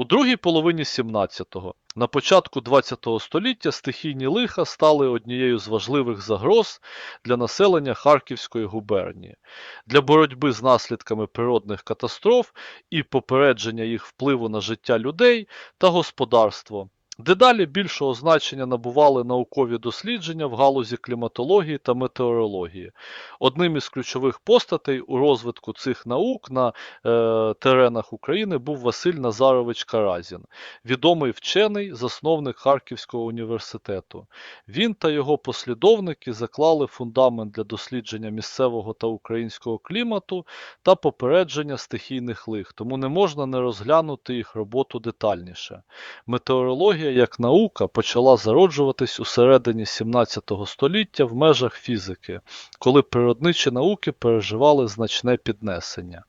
У другій половині 17-го, на початку 20-го століття стихійні лиха стали однією з важливих загроз для населення Харківської губернії. Для боротьби з наслідками природних катастроф і попередження їх впливу на життя людей та господарство. Дедалі більшого значення набували наукові дослідження в галузі кліматології та метеорології. Одним із ключових постатей у розвитку цих наук на е, теренах України був Василь Назарович Каразін, відомий вчений, засновник Харківського університету. Він та його послідовники заклали фундамент для дослідження місцевого та українського клімату та попередження стихійних лих, тому не можна не розглянути їх роботу детальніше. Метеорологія як наука почала зароджуватись у середині 17 століття в межах фізики, коли природничі науки переживали значне піднесення.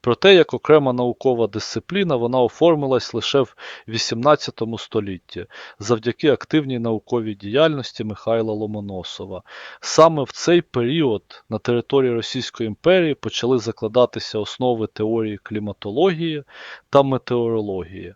Проте, як окрема наукова дисципліна, вона оформилась лише в 18 столітті завдяки активній науковій діяльності Михайла Ломоносова. Саме в цей період на території Російської імперії почали закладатися основи теорії кліматології та метеорології.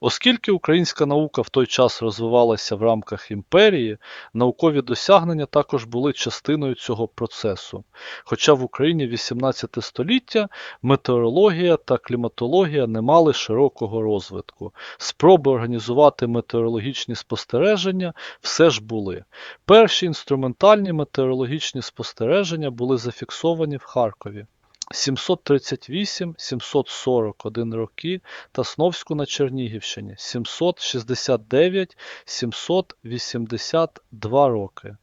Оскільки українська наука в той час розвивалася в рамках імперії, наукові досягнення також були частиною цього процесу. Хоча в Україні 18 століття метеорологія та кліматологія не мали широкого розвитку. Спроби організувати метеорологічні спостереження все ж були. Перші інструментальні метеорологічні спостереження були зафіксовані в Харкові. 738-741 роки та Сновську на Чернігівщині 769-782 роки.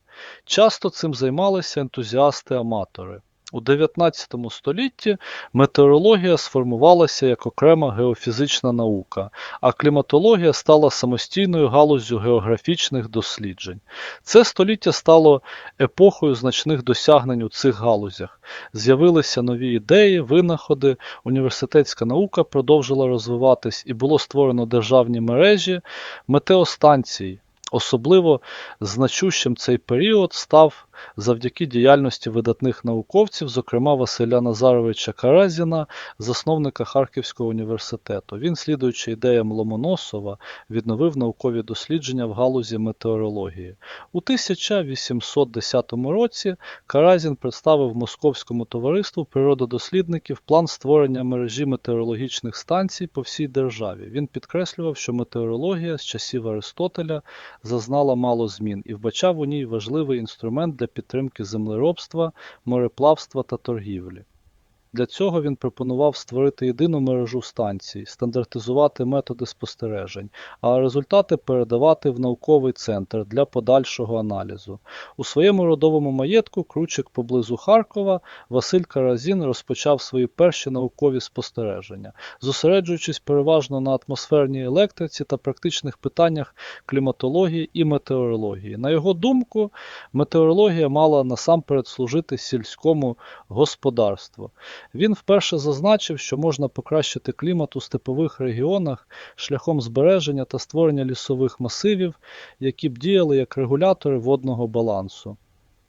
Часто цим займалися ентузіасти-аматори. У 19 столітті метеорологія сформувалася як окрема геофізична наука, а кліматологія стала самостійною галуззю географічних досліджень. Це століття стало епохою значних досягнень у цих галузях. З'явилися нові ідеї, винаходи, університетська наука продовжила розвиватись і було створено державні мережі метеостанцій. Особливо значущим цей період став завдяки діяльності видатних науковців, зокрема Василя Назаровича Каразіна, засновника Харківського університету. Він, слідуючи ідеям Ломоносова, відновив наукові дослідження в галузі метеорології. У 1810 році Каразін представив Московському товариству природодослідників план створення мережі метеорологічних станцій по всій державі. Він підкреслював, що метеорологія з часів Аристотеля зазнала мало змін і вбачав у ній важливий інструмент для підтримки землеробства, мореплавства та торгівлі. Для цього він пропонував створити єдину мережу станцій, стандартизувати методи спостережень, а результати передавати в науковий центр для подальшого аналізу. У своєму родовому маєтку, кручик поблизу Харкова, Василь Каразін розпочав свої перші наукові спостереження, зосереджуючись переважно на атмосферній електриці та практичних питаннях кліматології і метеорології. На його думку, метеорологія мала насамперед служити сільському господарству. Він вперше зазначив, що можна покращити клімат у степових регіонах шляхом збереження та створення лісових масивів, які б діяли як регулятори водного балансу.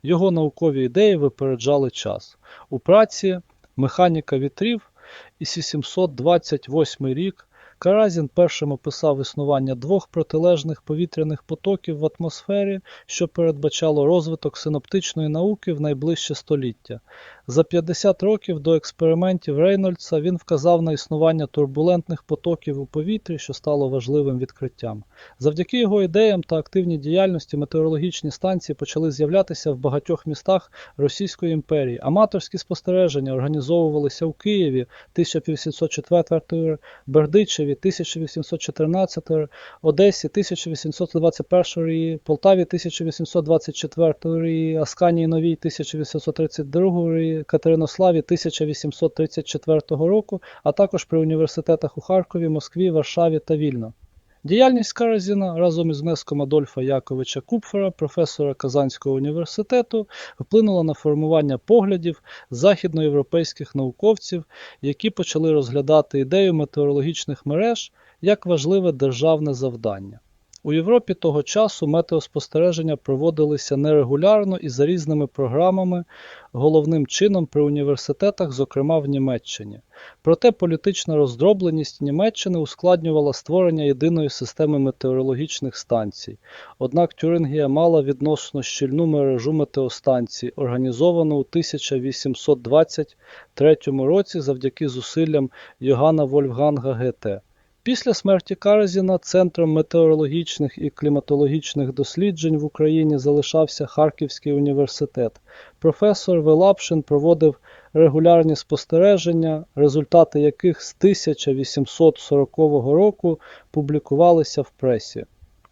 Його наукові ідеї випереджали час. У праці Механіка вітрів і 728 рік Каразін першим описав існування двох протилежних повітряних потоків в атмосфері, що передбачало розвиток синоптичної науки в найближче століття. За 50 років до експериментів Рейнольдса він вказав на існування турбулентних потоків у повітрі, що стало важливим відкриттям. Завдяки його ідеям та активній діяльності метеорологічні станції почали з'являтися в багатьох містах Російської імперії. Аматорські спостереження організовувалися у Києві 1804, Бердичеві 1814, Одесі 1821, Полтаві 1824, Асканії Новій 1832, Катеринославі 1834 року, а також при університетах у Харкові, Москві, Варшаві та Вільно. Діяльність Каразіна разом із внеском Адольфа Яковича Купфера, професора Казанського університету, вплинула на формування поглядів західноєвропейських науковців, які почали розглядати ідею метеорологічних мереж як важливе державне завдання. У Європі того часу метеоспостереження проводилися нерегулярно і за різними програмами, головним чином при університетах, зокрема в Німеччині. Проте політична роздробленість Німеччини ускладнювала створення єдиної системи метеорологічних станцій. Однак Тюрингія мала відносно щільну мережу метеостанцій, організовану у 1823 році завдяки зусиллям Йоганна Вольфганга Гете. Після смерті Каразіна центром метеорологічних і кліматологічних досліджень в Україні залишався Харківський університет. Професор Велапшин проводив регулярні спостереження, результати яких з 1840 року публікувалися в пресі.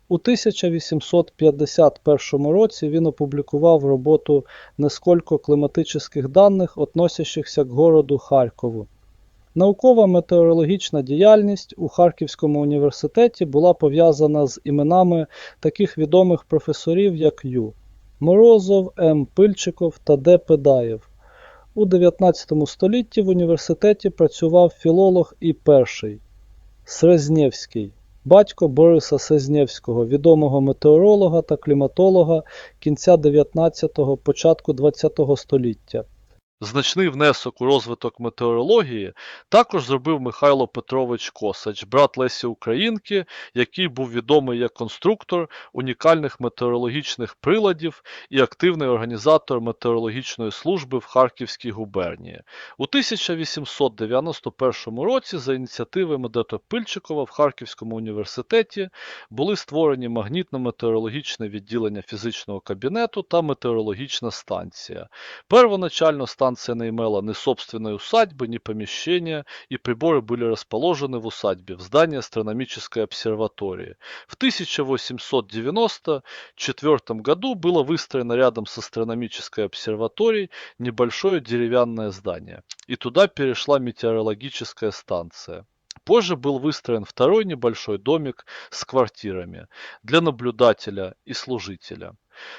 У 1851 році він опублікував роботу «Несколько климатических даних, относящихся к городу Харкову. Наукова метеорологічна діяльність у Харківському університеті була пов'язана з іменами таких відомих професорів, як Ю. Морозов, М. Пильчиков та Д. Педаєв. У 19 столітті в університеті працював філолог і перший Срезнєвський, батько Бориса Срезнєвського, відомого метеоролога та кліматолога кінця 19-го, початку 20-го століття. Значний внесок у розвиток метеорології також зробив Михайло Петрович Косач, брат Лесі Українки, який був відомий як конструктор унікальних метеорологічних приладів і активний організатор метеорологічної служби в Харківській губернії. У 1891 році за ініціативи Медета Пильчикова в Харківському університеті були створені магнітно-метеорологічне відділення фізичного кабінету та метеорологічна станція. Первоначально станція не имела ни собственной усадьбы, ни помещения, и приборы были расположены в усадьбе, в здании астрономической обсерватории. В 1894 году было выстроено рядом с астрономической обсерваторией небольшое деревянное здание, и туда перешла метеорологическая станция. Позже был выстроен второй небольшой домик с квартирами для наблюдателя и служителя.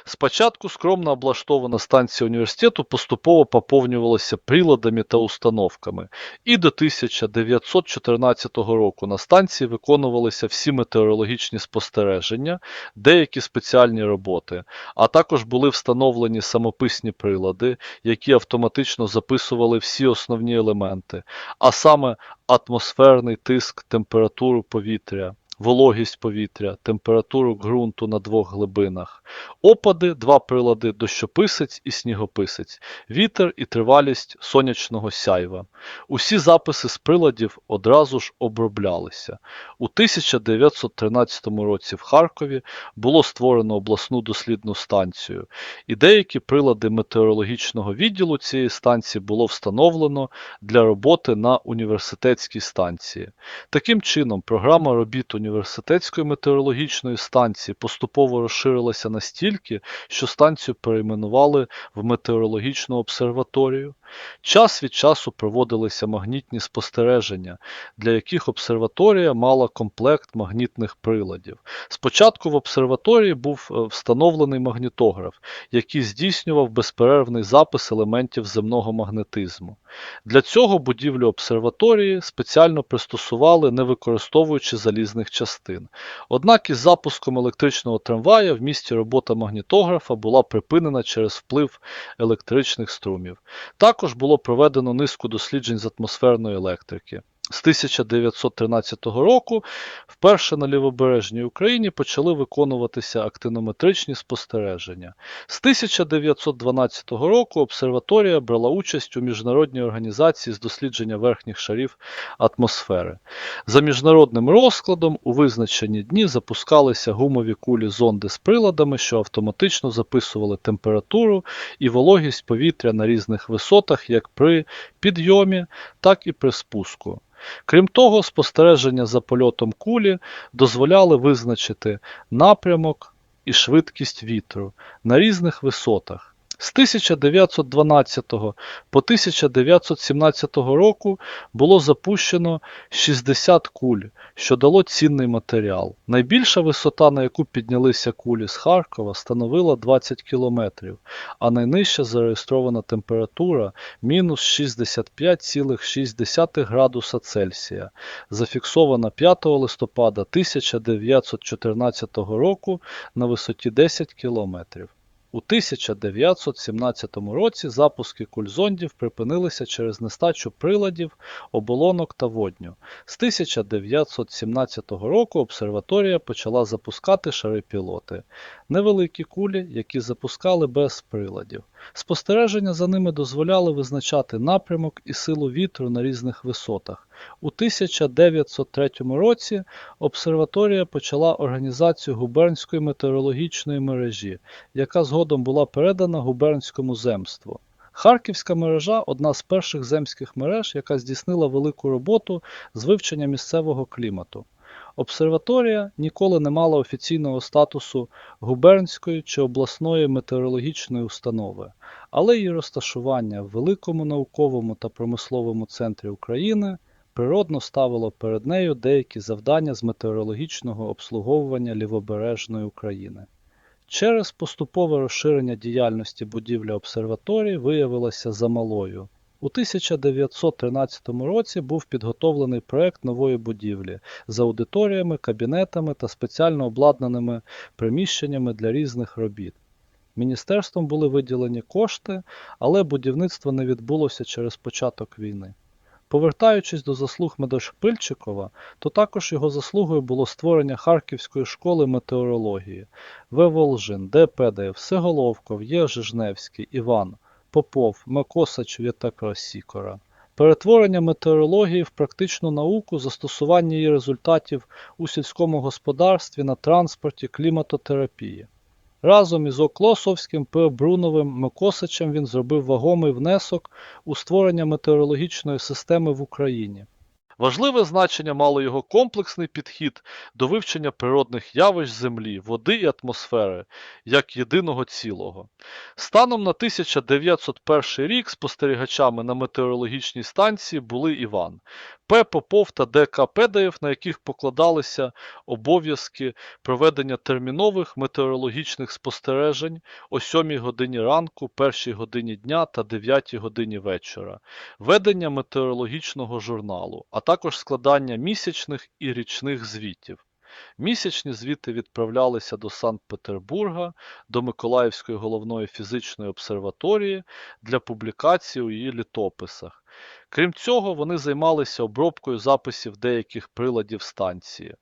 Спочатку скромно облаштована станція університету поступово поповнювалася приладами та установками, і до 1914 року на станції виконувалися всі метеорологічні спостереження, деякі спеціальні роботи, а також були встановлені самописні прилади, які автоматично записували всі основні елементи, а саме атмосферний тиск, температуру повітря вологість повітря, температуру ґрунту на двох глибинах, опади, два прилади дощописець і снігописець, вітер і тривалість сонячного сяйва. Усі записи з приладів одразу ж оброблялися. У 1913 році в Харкові було створено обласну дослідну станцію, і деякі прилади метеорологічного відділу цієї станції було встановлено для роботи на університетській станції. Таким чином, програма робіт університету університетської метеорологічної станції поступово розширилася настільки, що станцію перейменували в метеорологічну обсерваторію. Час від часу проводилися магнітні спостереження, для яких обсерваторія мала комплект магнітних приладів. Спочатку в обсерваторії був е, встановлений магнітограф, який здійснював безперервний запис елементів земного магнетизму. Для цього будівлю обсерваторії спеціально пристосували, не використовуючи залізних частин. Однак із запуском електричного трамвая в місті робота магнітографа була припинена через вплив електричних струмів. Також було проведено низку досліджень з атмосферної електрики. З 1913 року вперше на лівобережній Україні почали виконуватися актинометричні спостереження. З 1912 року обсерваторія брала участь у міжнародній організації з дослідження верхніх шарів атмосфери. За міжнародним розкладом у визначені дні запускалися гумові кулі зонди з приладами, що автоматично записували температуру і вологість повітря на різних висотах як при підйомі, так і при спуску. Крім того, спостереження за польотом кулі дозволяли визначити напрямок і швидкість вітру на різних висотах. З 1912 по 1917 року було запущено 60 куль, що дало цінний матеріал. Найбільша висота, на яку піднялися кулі з Харкова, становила 20 кілометрів, а найнижча зареєстрована температура мінус 65,6 градуса Цельсія, зафіксована 5 листопада 1914 року на висоті 10 кілометрів. У 1917 році запуски кульзондів припинилися через нестачу приладів, оболонок та водню. З 1917 року обсерваторія почала запускати шари-пілоти – невеликі кулі, які запускали без приладів. Спостереження за ними дозволяли визначати напрямок і силу вітру на різних висотах. У 1903 році обсерваторія почала організацію губернської метеорологічної мережі, яка згодом була передана губернському земству. Харківська мережа одна з перших земських мереж, яка здійснила велику роботу з вивчення місцевого клімату. Обсерваторія ніколи не мала офіційного статусу губернської чи обласної метеорологічної установи, але її розташування в великому науковому та промисловому центрі України природно ставило перед нею деякі завдання з метеорологічного обслуговування лівобережної України. Через поступове розширення діяльності будівля обсерваторії виявилася замалою. У 1913 році був підготовлений проект нової будівлі з аудиторіями, кабінетами та спеціально обладнаними приміщеннями для різних робіт. Міністерством були виділені кошти, але будівництво не відбулося через початок війни. Повертаючись до заслуг Медошпильчикова, то також його заслугою було створення Харківської школи метеорології В. Волжин, Д. Педаєв, Всеголовков, Є. Жижневський, Іван, Попов, Микосач, В'ятакра Сікора. Перетворення метеорології в практичну науку, застосування її результатів у сільському господарстві, на транспорті, кліматотерапії. Разом із Оклосовським, П. Бруновим, Микосичем він зробив вагомий внесок у створення метеорологічної системи в Україні. Важливе значення мало його комплексний підхід до вивчення природних явищ Землі, води і атмосфери як єдиного цілого. Станом на 1901 рік спостерігачами на метеорологічній станції були Іван П. Попов та ДК Педаєв, на яких покладалися обов'язки проведення термінових метеорологічних спостережень о 7 годині ранку, 1 годині дня та 9 годині вечора, ведення метеорологічного журналу, а також складання місячних і річних звітів. Місячні звіти відправлялися до Санкт-Петербурга, до Миколаївської головної фізичної обсерваторії для публікації у її літописах. Крім цього, вони займалися обробкою записів деяких приладів станції.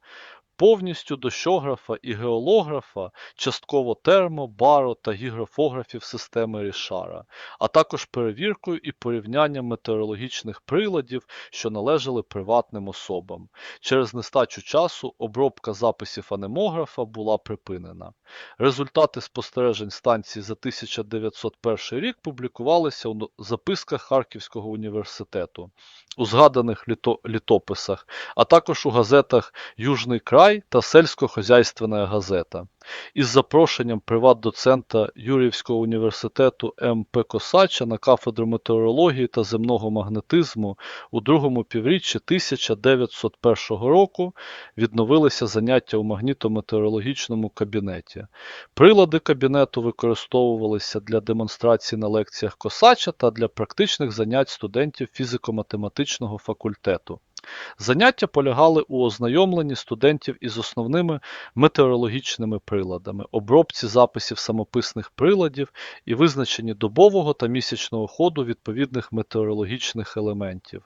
Повністю дощографа і геолографа, частково термо, баро та гіграфографів системи Рішара, а також перевіркою і порівнянням метеорологічних приладів, що належали приватним особам. Через нестачу часу обробка записів анемографа була припинена. Результати спостережень станції за 1901 рік публікувалися у записках Харківського університету, у згаданих літо літописах, а також у газетах Южний край та сельськохозяйственна газета. Із запрошенням приват-доцента Юрівського університету М. П. Косача на кафедру метеорології та земного магнетизму у другому півріччі 1901 року відновилися заняття у магнітометеорологічному кабінеті. Прилади кабінету використовувалися для демонстрацій на лекціях Косача та для практичних занять студентів фізико-математичного факультету. Заняття полягали у ознайомленні студентів із основними метеорологічними приладами, обробці записів самописних приладів і визначенні добового та місячного ходу відповідних метеорологічних елементів.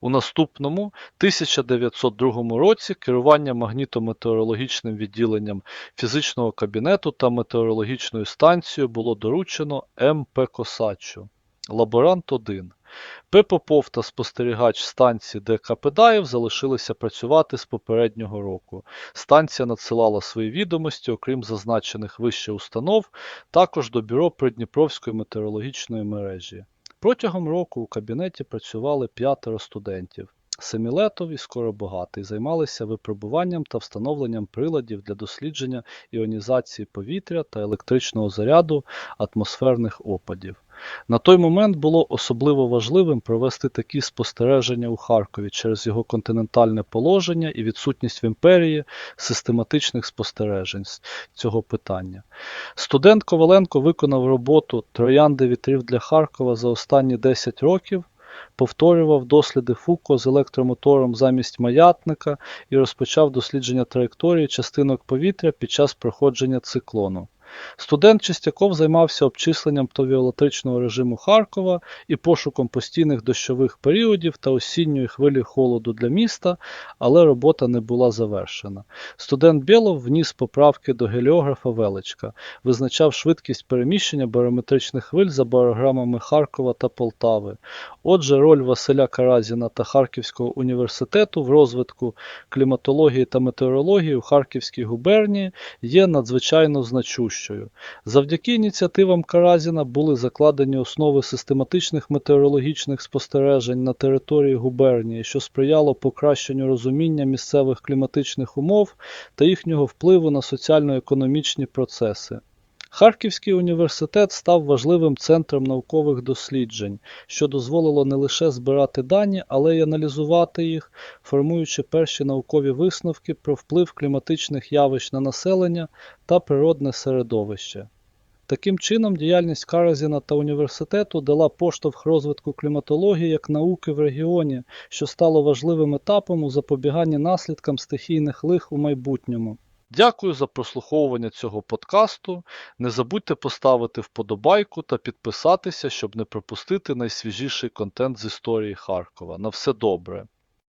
У наступному 1902 році керування магнітометеорологічним відділенням фізичного кабінету та метеорологічною станцією було доручено М. П. Косачу. Лаборант 1. П. Попов та спостерігач станції Д. Капедаєв залишилися працювати з попереднього року. Станція надсилала свої відомості, окрім зазначених вище установ, також до бюро Придніпровської метеорологічної мережі. Протягом року у кабінеті працювали п'ятеро студентів. Семілетов і Скоробогатий займалися випробуванням та встановленням приладів для дослідження іонізації повітря та електричного заряду атмосферних опадів. На той момент було особливо важливим провести такі спостереження у Харкові через його континентальне положення і відсутність в імперії систематичних спостережень з цього питання. Студент Коваленко виконав роботу Троянди вітрів для Харкова за останні 10 років, повторював досліди Фуко з електромотором замість маятника і розпочав дослідження траєкторії частинок повітря під час проходження циклону. Студент Чистяков займався обчисленням товіоелектричного режиму Харкова і пошуком постійних дощових періодів та осінньої хвилі холоду для міста, але робота не була завершена. Студент Білов вніс поправки до геліографа Величка, визначав швидкість переміщення барометричних хвиль за барограмами Харкова та Полтави. Отже, роль Василя Каразіна та Харківського університету в розвитку кліматології та метеорології у Харківській губернії є надзвичайно значущою. Завдяки ініціативам Каразіна були закладені основи систематичних метеорологічних спостережень на території губернії, що сприяло покращенню розуміння місцевих кліматичних умов та їхнього впливу на соціально-економічні процеси. Харківський університет став важливим центром наукових досліджень, що дозволило не лише збирати дані, але й аналізувати їх, формуючи перші наукові висновки про вплив кліматичних явищ на населення та природне середовище. Таким чином, діяльність Каразіна та університету дала поштовх розвитку кліматології як науки в регіоні, що стало важливим етапом у запобіганні наслідкам стихійних лих у майбутньому. Дякую за прослуховування цього подкасту. Не забудьте поставити вподобайку та підписатися, щоб не пропустити найсвіжіший контент з історії Харкова. На все добре!